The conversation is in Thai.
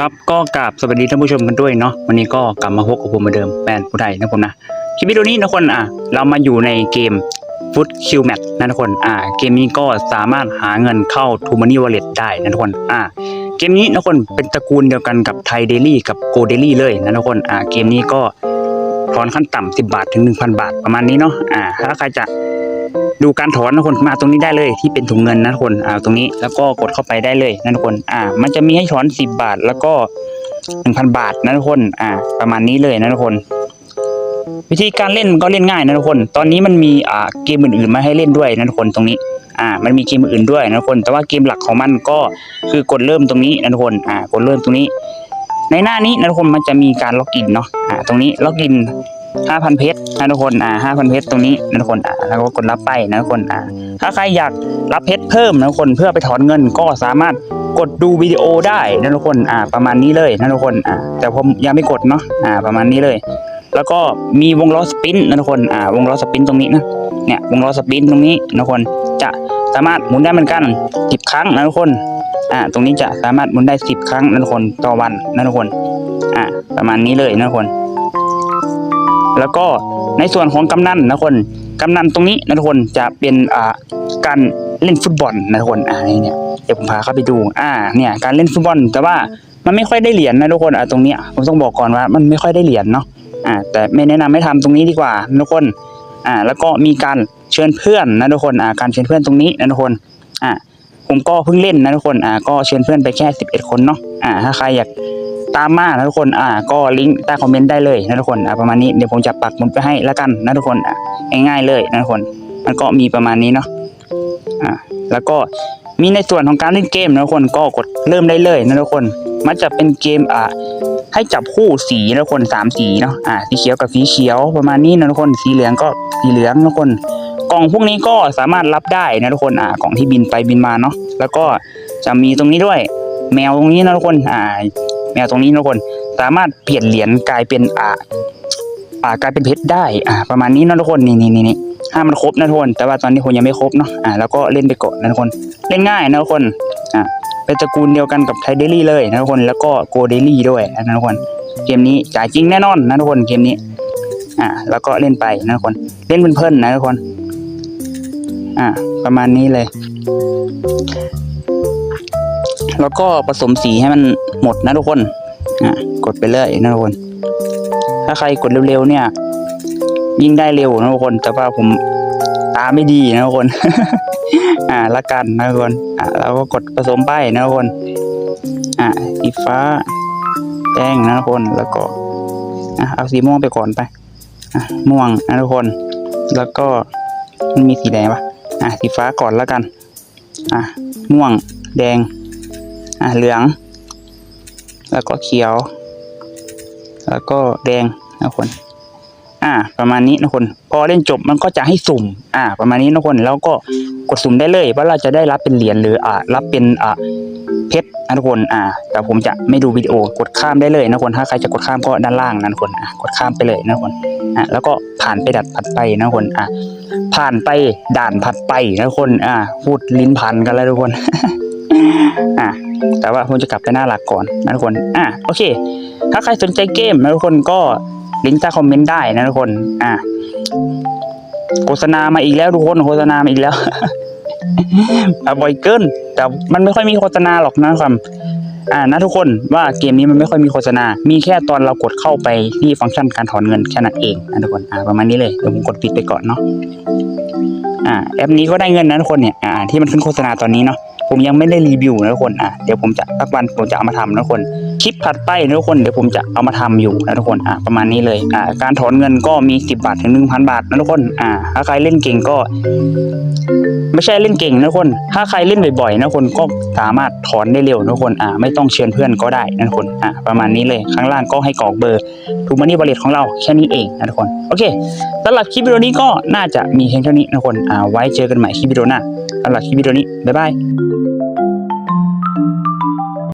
ครับก็กราบสวัสดีท่านผู้ชมกันด้วยเนาะวันนี้ก็กลับมาพบกับผมเหมือนเดิมแฟนผู้ไทยนะผมนะคลิปวิดีโอนี้นะคนอะเรามาอยู่ในเกมฟุตคิวแมทนะทุกคนอ่าเกมนี้ก็สามารถหาเงินเข้าทูมันนี่วอลเล็ตได้นะทุกคนอ่าเกมนี้นะคนเป็นตระกูลเดียวกันกับไทยเดลี่กับโกเดลี่เลยนะทุกคนอ่าเกมนี้ก็ถอนขั้นต่ำ10 บาทถึง 1,000 บาทประมาณนี้เนาะอ่าถ้าใครจะ ดูการถอนนะคนมาตรงนี้ได้เลยที่เป็นถุงเงินนะทุกคนอ่าตรงนี้แล้วก็กดเข้าไปได้เลยนะทุกคนอ่า มันจะมีให้ถอน 10 บาท แล้วก็ 1,000 บาทนะทุกคนอ่า ประมาณนี้เลยนะทุกคนวิธีการเล่นก็เล่นง่ายนะทุกคน ตอนนี้มันมีอ่าเกมอื่นๆมาให้เล่นด้วยนะทุกคนตรงนี้ อ่า มันมีเกมอื่นด้วยนะทุกคน แต่ว่าเกมหลักของมันก็คือกดเริ่มตรงนี้นะทุกคน อ่า กดเริ่มตรงนี้ ในหน้านี้นะทุกคนมันจะมีการล็อกอินเนาะ อ่า ตรงนี้ล็อกอิน 5,000เพชรนะทุกคนอ่า5,000เพชรตรงนี้นะทุกคนอ่าแล้วก็กดรับไปนะทุกคนอ่าถ้าใครอยากรับเพชรเพิ่มนะทุกคนเพื่อไปถอนเงินก็สามารถกดดูวิดีโอได้นะทุกคนอ่าประมาณนี้เลยนะทุกคนอ่าแต่ผมยังไม่กดเนาะอ่าประมาณนี้เลย แล้วก็มีวงล้อสปินนะทุกคนอ่าวงล้อสปินตรงนี้นะเนี่ยวงล้อสปินตรงนี้นะทุกคนจะสามารถหมุนได้เหมือนกัน10ครั้งนะทุกคนอ่าตรงนี้จะสามารถหมุนได้10ครั้งนะทุกคนต่อวันนะทุกคนอ่าประมาณนี้เลยนะทุกคน แล้วก็ในส่วนของกำนันนะทุกคนกำนันตรงนี้นะทุกคนจะเป็นอ่าการเล่นฟุตบอลนะทุกคนอ่าเนี่ยเดี๋ยวผมพาเข้าไปดู อ่าเนี่ยการเล่นฟุตบอล แต่ว่ามันไม่ค่อยได้เหรียญนะทุกคนอ่าตรงนี้ผมต้องบอกก่อนว่ามันไม่ค่อยได้เหรียญเนาะอ่าแต่ไม่แนะนำให้ทำตรงนี้ดีกว่านะทุกคนอ่าแล้วก็มีการเชิญเพื่อนนะทุกคนอ่าการเชิญเพื่อนตรงนี้นะทุกคนอ่าผมก็เพิ่งเล่นนะทุกคนอ่าก็เชิญเพื่อนไปแค่สิบเอ็ดคนเนาะอ่าถ้าใครอยาก ตามมานะทุกคนอ่าก็ลิงก์ใต้คอมเมนต์ได้เลยนะทุกคนอ่าประมาณนี้เดี๋ยวผมจะปักหมุดไปให้แล้วกันนะทุกคนอ่าง่ายๆเลยนะทุกคน มันก็มีประมาณนี้เนาะอ่าแล้วก็มีในส่วนของการเล่นเกมนะทุกคนก็กดเริ่มได้เลยนะทุกคน มันจะเป็นเกมอ่าให้จับคู่สีนะทุกคนสามสีเนาะอ่าสีเขียวกับสีเขียวประมาณนี้นะทุกคนสีเหลืองก็สีเหลืองนะทุกคน กล่องพวกนี้ก็สามารถรับได้นะทุกคนอ่ากล่องที่บินไปบินมาเนาะแล้วก็จะมีตรงนี้ด้วย แมวตรงนี้นะทุกคนอ่า แมวตรงนี้นะทุกคน สามารถเปลี่ยนเหรียญกลายเป็นอ่าอ่ากลายเป็นเพชรได้อ่าประมาณนี้นะทุกคนนี่นี่นี่นี่ห้ามันครบนะทุกคน แต่ว่าตอนนี้คนยังไม่ครบเนาะอ่าแล้วก็เล่นไปก่อนนะทุกคน เล่นง่ายนะทุกคนอ่าเป็นตระกูลเดียวกันกับไทเดลี่เลยนะทุกคนแล้วก็โกเดลี่ด้วยนะทุกคน เกมนี้จ่ายจริงแน่นอนนะทุกคนเกมนี้อ่าแล้วก็เล่นไปนะทุกคน เล่นเพลินๆนะทุกคน อ่าประมาณนี้เลย แล้วก็ผสมสีให้มันหมดนะทุกคนอะกดไปเลยนะทุกคน ถ้าใครกดเร็วๆเนี่ย ยิ่งได้เร็วนะทุกคน แต่ว่าผมตาไม่ดีนะทุกคน อ่าละกันนะทุกคนอ่าเราก็กดผสมไปนะทุกคน อ่าสีฟ้าแดงนะทุกคนแล้วก็อะเอาสีม่วงไปก่อนไปอะม่วงนะทุกคน แล้วก็มันมีสีแดงปะอะสีฟ้าก่อนล้วกัน อะม่วงแดง อะเหลือง แล้วก็เขียว แล้วก็แดงนะคนอ่า ประมาณนี้นะคน พอเล่นจบมันก็จะให้สุ่ม อ่า ประมาณนี้นะคน แล้วก็กดสุ่มได้เลยว่าเราจะได้รับเป็นเหรียญหรืออ่า รับเป็นอ่าเพชรนะทุกคน อ่า แต่ผมจะไม่ดูวิดีโอกดข้ามได้เลยนะคน ถ้าใครจะกดข้ามก็ด้านล่างนะทุกคน อะ กดข้ามไปเลยนะคน อะ แล้วก็ผ่านไปดัดผัดไปนะคน อะ ผ่านไปด่านผัดไปนะคน อ่าพูดลิ้นพันกันแล้วทุกคน อะ แต่ว่าผมจะกลับไปหน้าหลักก่อนนะทุกคน อะโอเค ถ้าใครสนใจเกมนะทุกคนก็ลิงก์ใต้คอมเมนต์ได้นะทุกคน อะโฆษณามาอีกแล้วทุกคนโฆษณามาอีกแล้วอะบ่อยเกินแต่มันไม่ค่อยมีโฆษณาหรอกนะครับอ่านะทุกคนว่าเกมนี้มันไม่ค่อยมีโฆษณา มีแค่ตอนเรากดเข้าไปที่ฟังก์ชันการถอนเงินแค่นั้นเองนะทุกคนอ่าประมาณนี้เลยเดี๋ยวผมกดปิดไปก่อนเนาะอ่าแอปนี้ก็ได้เงินนะทุกคนเนี่ยอ่าที่มันขึ้นโฆษณาตอนนี้เนาะ ผมยังไม่ได้รีวิวนะทุกคนอะเดี๋ยวผมจะสักวันผมจะเอามาทำนะทุกคนคลิปถัดไปนะทุกคนเดี๋ยวผมจะเอามาทำอยู่นะทุกคนอะประมาณนี้เลยอ่าการถอนเงินก็มี 10 บาทถึง 1,000 บาทนะทุกคนอ่าถ้าใครเล่นเก่งก็ ไม่ใช่เล่นเก่งนะคน ถ้าใครเล่นบ่อยๆนะคนก็สามารถถอนได้เร็วนะคนอ่าไม่ต้องเชิญเพื่อนก็ได้นะคนอ่าประมาณนี้เลยข้างล่างก็ให้กรอกเบอร์ทูมานี่บริ t ของเราแค่นี้เองนะทุกคนโอเคสำหรับคลิปวิดีโอนี้ก็น่าจะมีเพียงเท่านี้นะคนอ่าไว้เจอกันใหม่คลิปวิดีโอหน้าสำหรับคลิปวิดีโอนี้บ๊ายบาย